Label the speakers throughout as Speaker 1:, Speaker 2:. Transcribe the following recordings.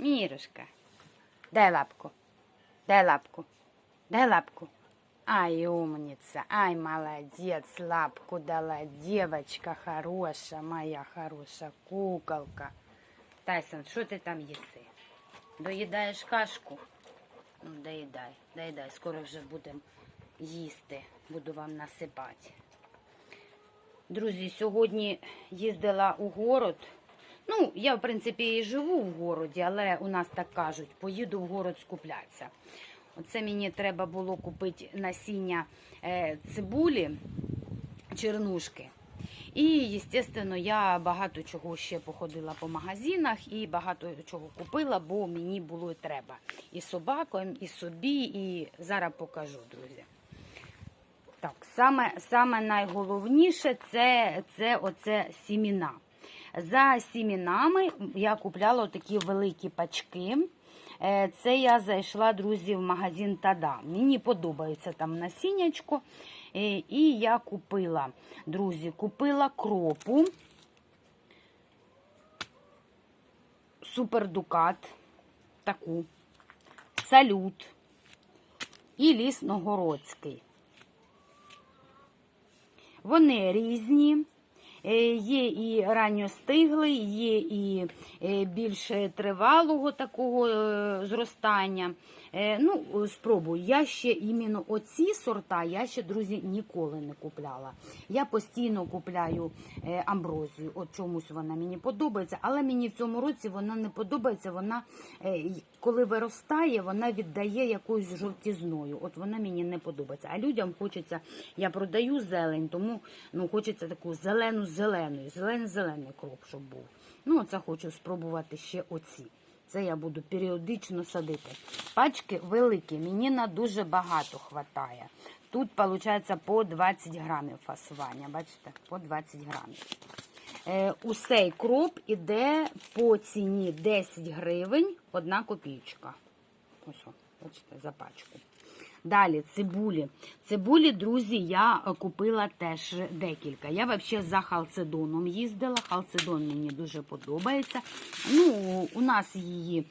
Speaker 1: Мірушка. Дай лапку. Дай лапку. Дай лапку. Ай, умница. Ай, молодец. Лапку дала. Девочка хорошая, моя хорошая куколка. Тайсон, що ти там їси? Доїдаєш кашку? Ну, доїдай, доїдай. Скоро вже будемо їсти. Буду вам насипати. Друзі, сьогодні їздила у город. Ну, я, в принципі, і живу в городі, але у нас так кажуть, поїду в город скуплятися. Оце мені треба було купити насіння е, цибулі, чернушки. І, звісно, я багато чого ще походила по магазинах і багато чого купила, бо мені було треба. І собакам, і собі, і зараз покажу, друзі. Так, саме, найголовніше це, це оце сіміна. За сімінами я купляла такі великі пачки. Е, Це я зайшла, друзі, в магазин Тада. Мені подобається там насіннячко. Е, І я купила, друзі, купила кропу, супердукат, таку, салют і ліс Новгородський. Вони різні. Е, Є і ранньостиглий, є і е, більш тривалого такого е, зростання. Е, Ну, спробую. Я ще іменно оці сорта, я ще, друзі, ніколи не купляла. Я постійно купляю е, амброзію. От чомусь вона мені подобається, але мені в цьому році вона не подобається. Вона, е, коли виростає, вона віддає якоюсь жовтізною. От вона мені не подобається. А людям хочеться, я продаю зелень, тому ну, хочеться таку зелену зелену, зелений зелений кроп, щоб був. Ну, оце хочу спробувати ще оці. Це я буду періодично садити. Пачки великі, мені на дуже багато хватає. Тут, виходить, по 20 грамів фасування. Бачите, по 20 грамів. Е, усей кроп іде по ціні 10 гривень, одна копійка. Ось, бачите, за пачку. Далі цибулі. Цибулі, друзі, я е, купила теж декілька. Я взагалі за халцедоном їздила. Халцедон мені дуже подобається. Ну, у нас її.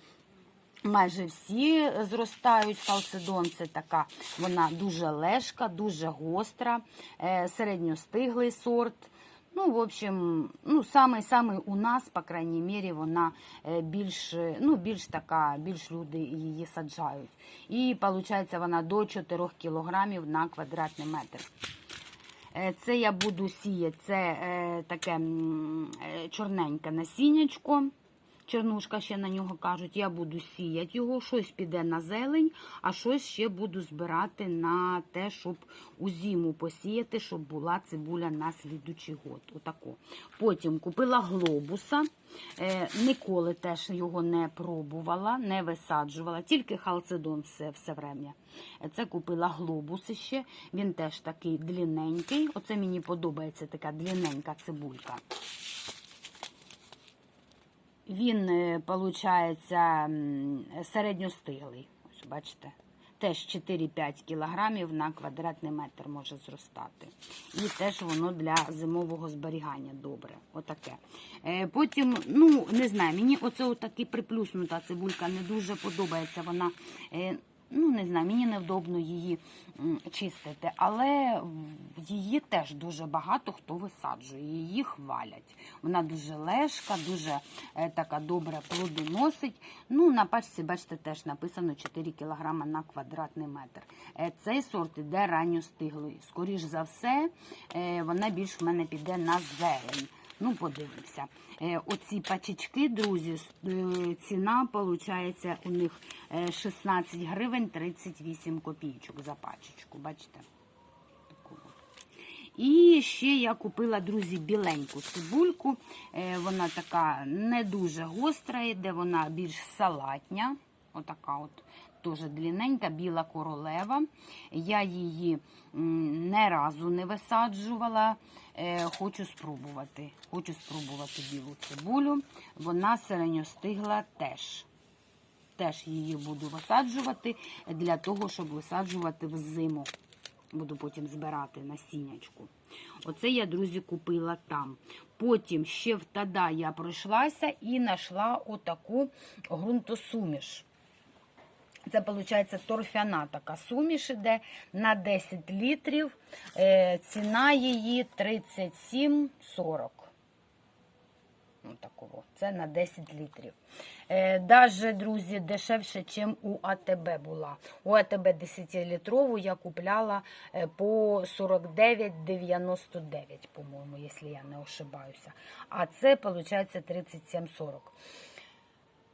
Speaker 1: Майже всі зростають халцедон. Це така, вона дуже лежка, дуже гостра, е, середньостиглий сорт. Ну, в общем, ну, самий у нас, по крайній мірі, вона е, більш, ну, більш така, більш люди її саджають. І виходить, вона до 4 кілограмів на квадратний метр. Е, Це я буду сіяти, це е, таке е, чорненьке насіннячко. Чернушка ще на нього кажуть, я буду сіяти його, щось піде на зелень, а щось ще буду збирати на те, щоб у зиму посіяти, щоб була цибуля на слідучий год. Отако. Потім купила глобуса. Е, ніколи теж його не пробувала, не висаджувала, тільки халцедон все, все время. Це купила глобус ще. Він теж такий длинненький. Оце мені подобається така длинненька цибулька. Він, виходить, середньостиглий. Ось, бачите. Теж 4-5 кілограмів на квадратний метр може зростати. І теж воно для зимового зберігання добре. Отаке. Е, потім, ну, не знаю, мені оце отаки приплюснута цибулька не дуже подобається. Вона, е, ну, не знаю, мені невдобно її чистити. Але її теж дуже багато хто висаджує, її хвалять. Вона дуже лежка, дуже е, така добре плодоносить. Ну, на пачці, бачите, теж написано 4 кг на квадратний метр. Е, Цей сорт іде ранньостиглий. Скоріш за все, е, вона більш в мене піде на зелень. Ну, подивимося. Е, Оці пачечки, друзі, е, ціна, виходить, у них е, 16 гривень 38 копійочок за пачечку. Бачите? І ще я купила, друзі, біленьку цибульку. Е, Вона така не дуже гостра, йде, вона більш салатня. Отака от. Теж длинненька, біла королева. Я її не разу не висаджувала. Е, хочу спробувати. Хочу спробувати білу цибулю. Вона середньостигла теж. Теж її буду висаджувати для того, щоб висаджувати в зиму. Буду потім збирати насіннячку. Оце я, друзі, купила там. Потім ще в Тада я пройшлася і знайшла отаку ґрунтосуміш. Це, виходить, торфяна така суміш іде на 10 літрів. Е, ціна її 37,40. Ну. Це на 10 літрів. Е, даже, друзі, дешевше, ніж у АТБ була. У АТБ 10-літрову я купляла е, по 49,99, по-моєму, якщо я не ошибаюся. А це, виходить, 37,40.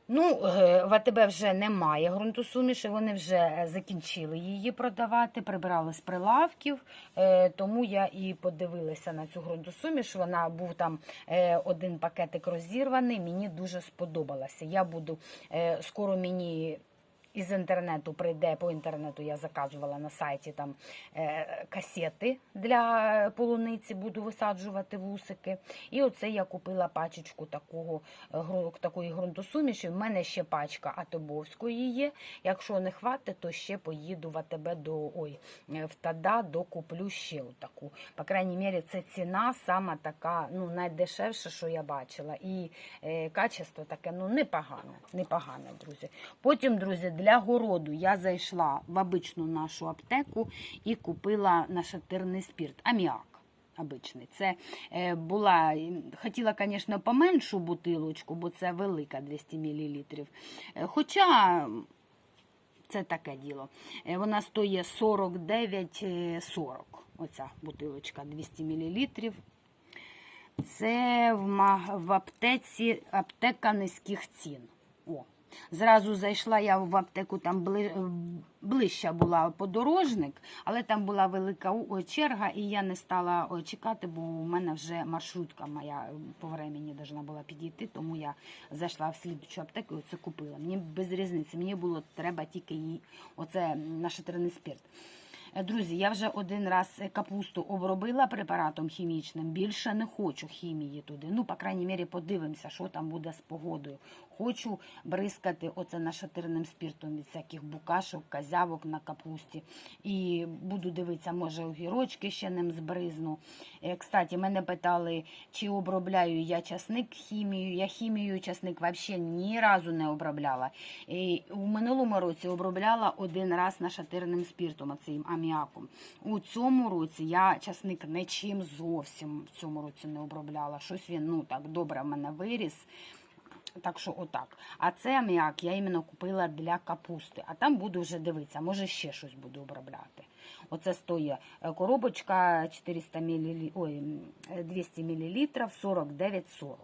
Speaker 1: Ну, е, в АТБ вже немає ґрунтосуміші, вони вже е, закінчили її продавати, прибирали з прилавків, е, тому я і подивилася на цю ґрунтосуміш. Вона був там один пакетик розірваний, мені дуже сподобалася. Я буду скоро мені. Із інтернету прийде по інтернету. Я заказувала на сайті там е, касети для полуниці, буду висаджувати вусики. І оце я купила пачечку такого е, такої ґрунтосуміші. В мене ще пачка Атобовської є. Якщо не хватить, то ще поїду в АТБ до ой, е, в Тада докуплю ще таку. По крайній мірі, це ціна сама така, ну найдешевша, що я бачила. І е, качество таке ну непогане, непогане, друзі. Потім, друзі, для городу я зайшла в обичну нашу аптеку і купила нашатирний спірт, аміак. Обичний. Це е, була, хотіла, звісно, поменшу бутилочку, бо це велика 200 мл. Хоча це таке діло. Е, Вона стоїть 49,40. Оця бутилочка 200 мл. Це в аптеці аптека низьких цін. Зразу зайшла я в аптеку, там бли, ближча була подорожник, але там була велика черга, і я не стала чекати, бо у мене вже маршрутка моя по времені должна була підійти, тому я зайшла в слідчу аптеку і оце купила. Мені без різниці, мені було треба тільки її, оце нашатирний спирт. Е, Друзі, я вже один раз е, капусту обробила препаратом хімічним. Більше не хочу хімії туди. Ну, по крайній мірі, подивимося, що там буде з погодою. Хочу бризкати оце нашатирним спіртом від всяких букашок, козявок на капусті. І буду дивитися, може, огірочки ще ним збризну. Е, Кстати, мене питали, чи обробляю я часник хімією. Я хімією часник взагалі ні разу не обробляла. І у минулому році обробляла один раз нашатирним спіртом, оцим аміаком. У цьому році я часник нічим зовсім в цьому році не обробляла. Щось він ну так добре в мене виріс. Так що отак. А це аміак я іменно купила для капусти. А там буду вже дивитися, може ще щось буду обробляти. Оце стоїть е, коробочка 400 мл, ой, е, 200 мл 49,40.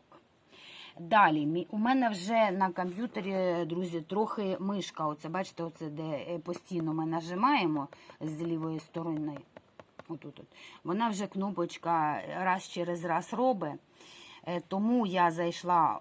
Speaker 1: Далі, у мене вже на комп'ютері, друзі, трохи мишка. Оце, бачите, оце де е, постійно ми нажимаємо з лівої сторони. Отут. от. Вона вже кнопочка раз через раз робить. Е, Тому я зайшла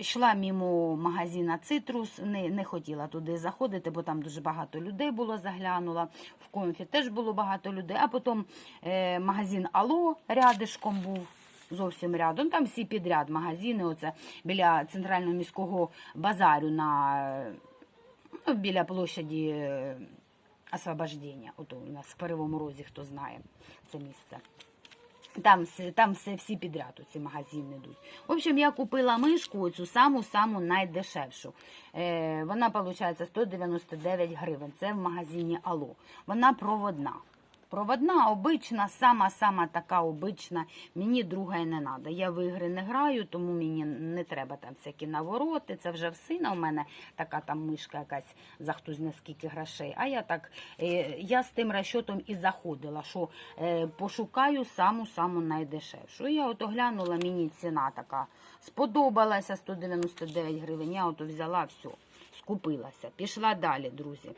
Speaker 1: йшла мимо магазина Цитрус, не, не хотіла туди заходити, бо там дуже багато людей було, заглянула. В комфі теж було багато людей. А потім е, магазин Ало рядишком був. Зовсім рядом. Там всі підряд магазини, оце біля центрального міського базарю на ну, біля площаді е, освобождення. Ото у нас в Перевому розі, хто знає це місце. Там, там все, всі підряд ці магазини йдуть. В общем, я купила мишку, оцю саму-саму найдешевшу. Е, вона, виходить, 199 гривень. Це в магазині Ало. Вона проводна. Проводна, обична, сама-сама така обична. Мені друга і не треба. Я в ігри не граю, тому мені не треба там всякі навороти. Це вже в сина у мене така там мишка якась за хтось на скільки грошей. А я так, е, я з тим розчотом і заходила, що е, пошукаю саму-саму найдешевшу. Я от оглянула, мені ціна така сподобалася 199 гривень. Я от взяла все скупилася. Пішла далі, друзі.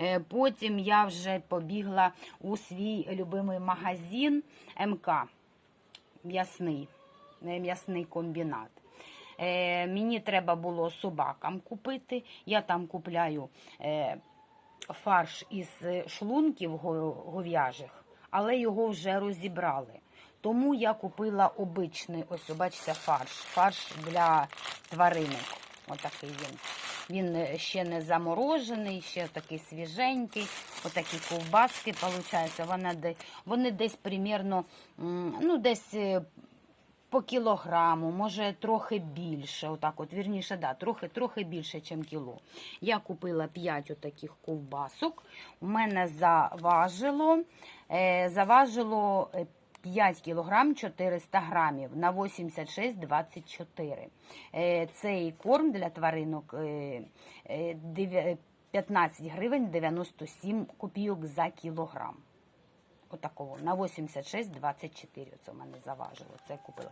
Speaker 1: Е, Потім я вже побігла у свій любимий магазин МК. М'ясний, е, м'ясний комбінат. Е, Мені треба було собакам купити. Я там купляю е, фарш із шлунків гов'яжих, але його вже розібрали. Тому я купила обичний, ось, бачите, фарш. Фарш для тваринок. Отакий він. Він е, ще не заморожений, ще такий свіженький. Отакі ковбаски, виходить, вона де, вони десь примірно, ну, десь е, по кілограму, може трохи більше. Отак от, вірніше, да, трохи, трохи більше, ніж кіло. Я купила 5 отаких ковбасок. У мене заважило, е, заважило 5 кг 400 грамів на 86,24. Е, Цей корм для тваринок е, е, дев'я- 15 гривень 97 копійок за кілограм. Отакого на 86,24 це в мене заважило. Це купила.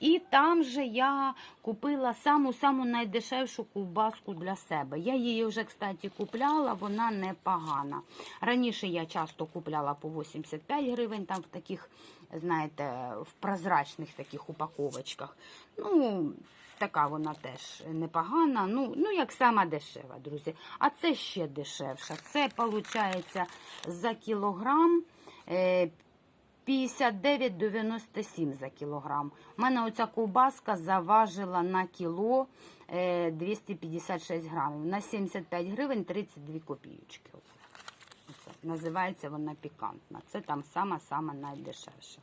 Speaker 1: І там же я купила саму-саму найдешевшу ковбаску для себе. Я її вже, кстати, купляла, вона непогана. Раніше я часто купляла по 85 гривень, там в таких, знаєте, в прозрачних таких упаковочках. Ну, така вона теж непогана. Ну, ну як сама дешева, друзі. А це ще дешевша. Це, виходить, за кілограм. Е, 59,97 за кілограм. У мене оця ковбаска заважила на кіло е, 256 грамів. На 75 гривень 32 копійочки. Оце. Оце. Називається вона пікантна. Це там сама-сама найдешевша.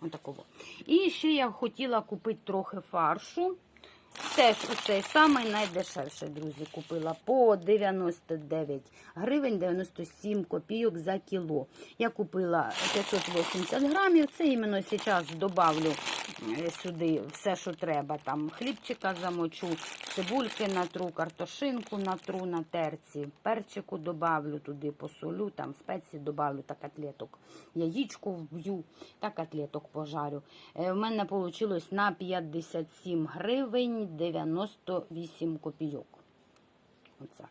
Speaker 1: Отакого. І ще я хотіла купити трохи фаршу. Теж оцей самий найдешевший, друзі, купила по 99 гривень 97 копійок за кіло. Я купила 580 грамів. Це іменно зараз добавлю е, сюди все, що треба. Там хлібчика замочу, цибульки натру, картошинку натру на терці, перчику добавлю туди, посолю, там спеції добавлю та котлеток. Яєчку вб'ю та котлеток пожарю. У мене вийшло на 57 гривень 98 копійок. Оце.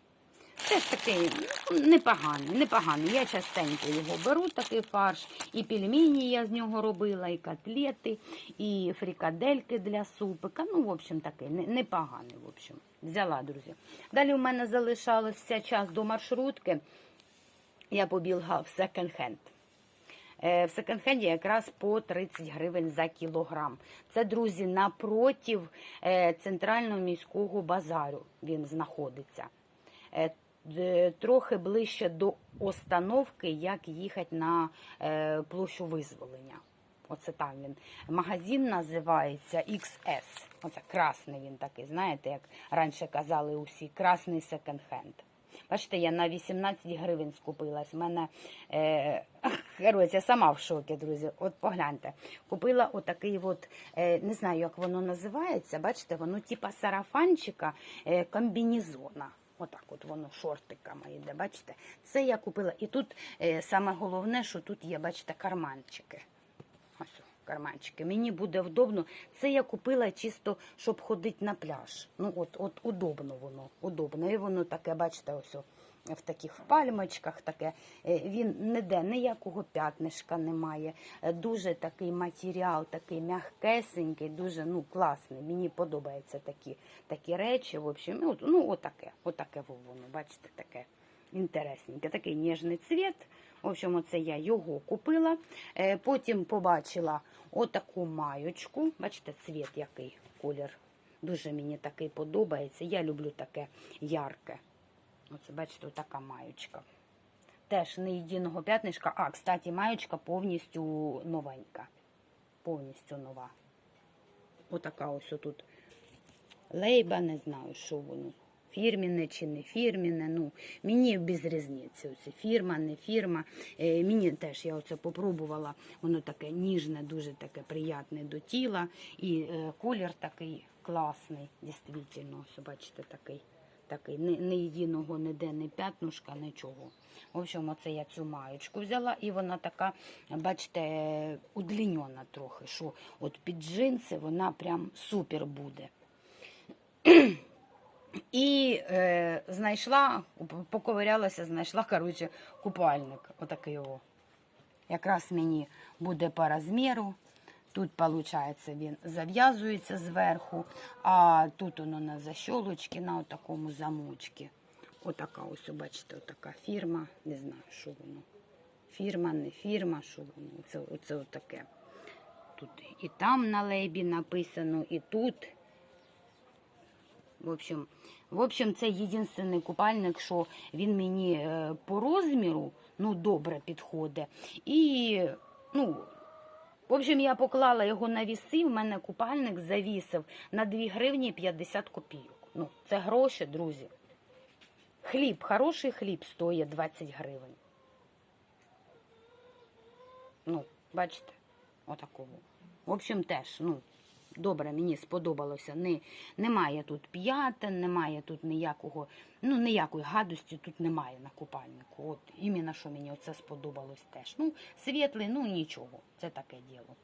Speaker 1: Теж такий ну, непоганий, непоганий. Я частенько його беру, такий фарш. І пельмені я з нього робила, і котлети, і фрикадельки для супика. Ну, в общем, такий не- непоганий. В общем. Взяла, друзі. Далі у мене залишався час до маршрутки. Я побігла в секонд-хенд. Е, В секонд-хенді якраз по 30 гривень за кілограм. Це, друзі, напротив е, центрального міського базару він знаходиться. Е, Трохи ближче до остановки, як їхати на е, площу визволення. Оце там він. Магазин називається XS. Оце красний він такий, знаєте, як раніше казали усі, красний секонд-хенд. Бачите, я на 18 гривень скупилась. Мене, е, коротше, я сама в шокі, друзі. От погляньте. Купила отакий от, не знаю, як воно називається. Бачите, воно типа сарафанчика комбінезона. Отак от воно шортиками йде, бачите? Це я купила. І тут е, саме головне, що тут є, бачите, карманчики. Ось карманчики. Мені буде вдобно. Це я купила чисто, щоб ходити на пляж. Ну, от, от удобно воно. Удобно. І воно таке, бачите, ось в таких пальмочках таке. Е, Він ніде ніякого п'ятнишка немає. Е, Дуже такий матеріал, такий м'ягкесенький, дуже ну, класний. Мені подобаються такі, такі речі. В общем, ну, ну отаке, отаке воно, бачите, таке інтересненьке. Такий ніжний цвіт. В общем, оце я його купила. Е, Потім побачила отаку маючку. Бачите, цвіт який колір. Дуже мені такий подобається. Я люблю таке ярке. Оце, бачите, отака маючка. Теж не єдиного п'ятнишка. А, кстати, маючка повністю новенька. Повністю нова. Отака ось тут лейба, не знаю, що воно. Фірміне чи не фірміне. Ну, мені без різниці. Оце фірма, не фірма. Е, мені теж я оце попробувала. Воно таке ніжне, дуже таке приятне до тіла. І е, колір такий класний, дійсно. Ось бачите, такий. Такий, не, не єдиного ніде, не п'ятнушка, нічого. В общем, оце я цю маєчку взяла, і вона така, бачите, удлінена трохи, що от під джинси вона прям супер буде. І е, знайшла, поковирялася, знайшла, коротше, купальник. Отакий о. Якраз мені буде по розміру. Тут, виходить, він зав'язується зверху, а тут воно на защолочці, на такому замочці. Отака ось, бачите, отака фірма. Не знаю, що воно. Фірма, не фірма, що воно. Оце, оце отаке. Тут і там на лейбі написано, і тут. В общем, в общем, це єдиний купальник, що він мені е, по розміру ну, добре підходить. І, ну, в общем, я поклала його на віси, в мене купальник завісив на 2 гривні 50 копійок. Ну, це гроші, друзі. Хліб, хороший хліб стоїть 20 гривень. Ну, бачите, отакого. В общем, теж, ну, добре, мені сподобалося. Не, немає тут п'ятин, немає тут ніякого, ну, ніякої гадості тут немає на купальнику. От іменно що мені оце сподобалось теж. Ну, світлий, ну нічого, це таке діло.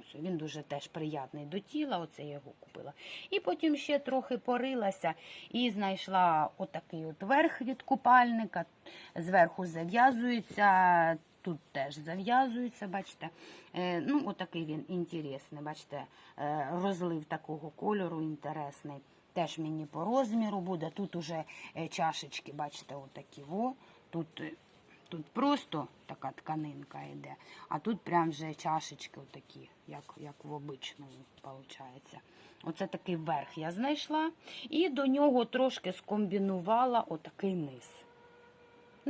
Speaker 1: Ось він дуже теж приятний до тіла, оце я його купила. І потім ще трохи порилася і знайшла отакий от верх від купальника. Зверху зав'язується, тут теж зав'язується, бачите. Е, ну, отакий він інтересний, бачите, е, розлив такого кольору інтересний. Теж мені по розміру буде. Тут уже е, чашечки, бачите, отакі во. Тут Тут просто така тканинка йде, а тут прям вже чашечки отакі, як, як в обичному, виходить. Оце такий верх я знайшла. І до нього трошки скомбінувала отакий низ.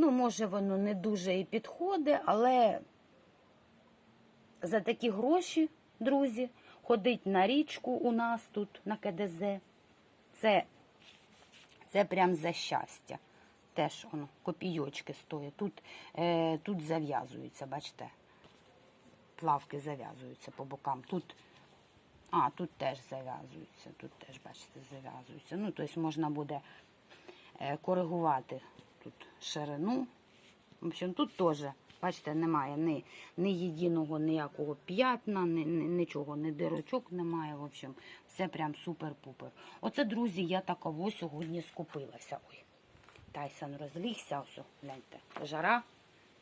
Speaker 1: Ну, може, воно не дуже і підходить, але за такі гроші, друзі, ходить на річку у нас тут, на КДЗ. Це, це прям за щастя теж воно, копійочки стоять. Тут, е, тут зав'язуються, бачите, плавки зав'язуються по бокам. Тут, а, тут теж зав'язуються, тут теж, бачите, зав'язуються. Ну, тобто можна буде е, коригувати тут ширину. В общем, тут теж, бачите, немає ні, ні єдиного ніякого п'ятна, ні, ні, нічого, ні дирочок немає. В общем, все прям супер-пупер. Оце, друзі, я таково сьогодні скупилася. Ой. Тайсон розлігся, ось, гляньте, жара.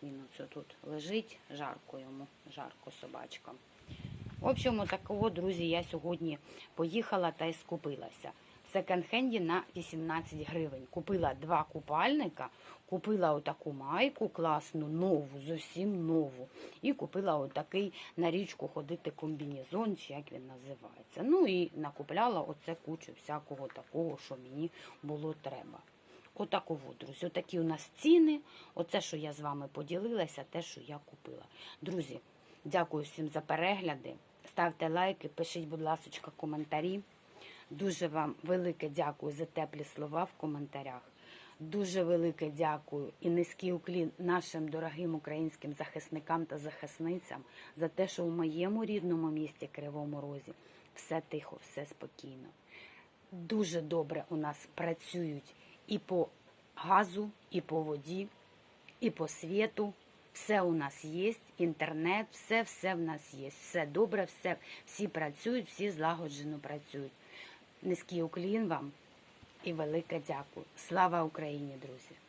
Speaker 1: Він оце тут лежить, жарко йому, жарко собачкам. В общем, такого, друзі, я сьогодні поїхала та й скупилася. Секонд-хенді на 18 гривень. Купила два купальника, купила отаку майку класну, нову, зовсім нову. І купила отакий на річку ходити комбінезон, чи як він називається. Ну і накупляла оце кучу всякого такого, що мені було треба. Отаково, друзі, отакі у нас ціни. Оце, що я з вами поділилася, те, що я купила. Друзі, дякую всім за перегляди. Ставте лайки, пишіть, будь ласка, коментарі. Дуже вам велике дякую за теплі слова в коментарях. Дуже велике дякую і низький уклін нашим дорогим українським захисникам та захисницям за те, що у моєму рідному місті Кривому Розі все тихо, все спокійно. Дуже добре у нас працюють і по газу, і по воді, і по світу. Все у нас є, інтернет, все, все в нас є. Все добре, все, всі працюють, всі злагоджено працюють. Низький уклін вам і велике дякую. Слава Україні, друзі!